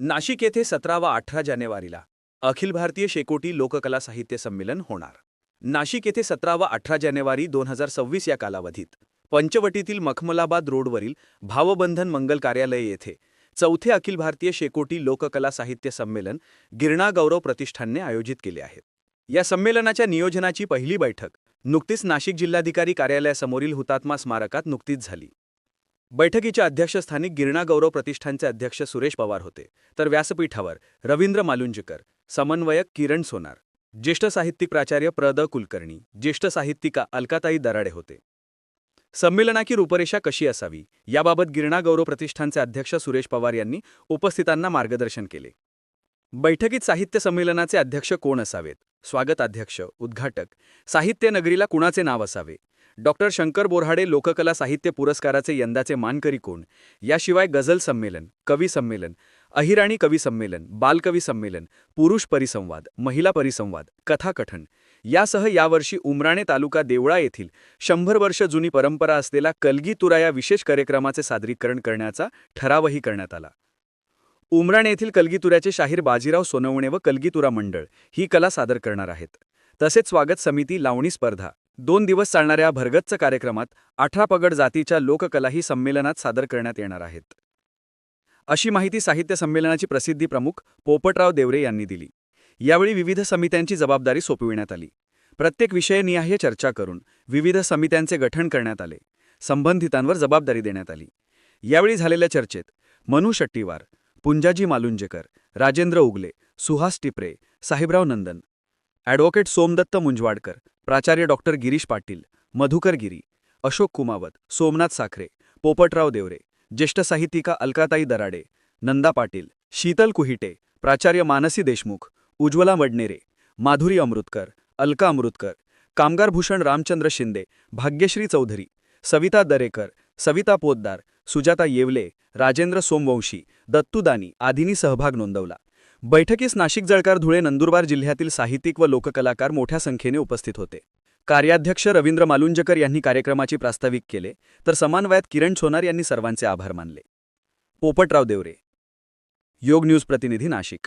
नाशिक येथे सतरा व अठरा जानेवारीला अखिल भारतीय शेकोटी लोककला साहित्य संमेलन होणार. नाशिक येथे सतरा व अठरा जानेवारी दोन हजार सव्वीस या कालावधीत पंचवटीतील मखमलाबाद रोडवरील भावबंधन मंगल कार्यालय येथे चौथे अखिल भारतीय शेकोटी लोककला साहित्य संमेलन गिरणा गौरव प्रतिष्ठानने आयोजित केले आहे या संमेलनाच्या नियोजनाची पहिली बैठक नुकतीच नाशिक जिल्हाधिकारी कार्यालयासमोरील हुतात्मा स्मारकात नुकतीच झाली. बैठकीच्या अध्यक्षस्थानी गिरणा गौरव प्रतिष्ठानचे अध्यक्ष सुरेश पवार होते. तर व्यासपीठावर रवींद्र मालुंजकर समन्वयक किरण सोनार ज्येष्ठ साहित्यिक प्राचार्य प्र. द. कुलकर्णी ज्येष्ठ साहित्यिका अलकाताई दराडे होते. संमेलनाची रूपरेषा कशी असावी? याबाबत गिरणा गौरव प्रतिष्ठानचे अध्यक्ष सुरेश पवार यांनी उपस्थितांना मार्गदर्शन केले. बैठकीत साहित्य संमेलनाचे अध्यक्ष कोण असावेत? स्वागताध्यक्ष उद्घाटक साहित्य नगरीला कुणाचे नाव असावे? डॉक्टर शंकर बोऱ्हाडे लोककला साहित्य पुरस्काराचे यंदाचे मानकरी कोण? याशिवाय गझल संमेलन कवी संमेलन अहिराणी कवी संमेलन बालकवी संमेलन पुरुष परिसंवाद महिला परिसंवाद कथाकथन यासह यावर्षी उमराणे तालुका देवळा येथील शंभर वर्ष जुनी परंपरा असलेला कलगीतुरा या विशेष कार्यक्रमाचे सादरीकरण करण्याचा ठरावही करण्यात आला. उमराणे येथील कलगीतुऱ्याचे शाहीर बाजीराव सोनवणे व कलगीतुरा मंडळ ही कला सादर करणार आहेत. तसेच स्वागत समिती लावणी स्पर्धा दोन दिवस चालणाऱ्या भरगच्च कार्यक्रमात अठरा पगड जातीच्या लोककलाही संमेलनात सादर करण्यात येणार आहेत. अशी माहिती साहित्य संमेलनाची प्रसिद्धी प्रमुख पोपटराव देवरे यांनी दिली. यावेळी विविध समित्यांची जबाबदारी सोपविण्यात आली. प्रत्येक विषयनिहाय चर्चा करून विविध समित्यांचे गठन करण्यात आले. संबंधितांवर जबाबदारी देण्यात आली. यावेळी झालेल्या चर्चेत मनु शट्टीवार पुंजाजी मालुंजेकर राजेंद्र उगले सुहास टिपरे साहेबराव नंदन ॲडव्होकेट सोमदत्त मुंजवाडकर प्राचार्य डॉक्टर गिरीश पाटील मधुकर गिरी अशोक कुमावत सोमनाथ साखरे पोपटराव देवरे ज्येष्ठ साहित्यिका अलकाताई दराडे नंदा पाटील शीतल कुहिटे प्राचार्य मानसी देशमुख उज्ज्वला वडनेरे माधुरी अमृतकर अलका अमृतकर कामगार भूषण रामचंद्र शिंदे भाग्यश्री चौधरी सविता दरेकर सविता पोद्दार सुजाता येवले राजेंद्र सोमवंशी दत्तू दानी आदींनी सहभाग नोंदवला. बैठकीस नाशिक जळकार धुळे नंदुरबार जिल्ह्यातील साहित्यिक व लोककलाकार मोठ्या संख्येने उपस्थित होते. कार्याध्यक्ष रवींद्र मालुंजकर यांनी कार्यक्रमाची प्रास्ताविक केले तर समन्वयात किरण सोनार यांनी सर्वांचे आभार मानले. पोपटराव देवरे. योग न्यूज प्रतिनिधी नाशिक.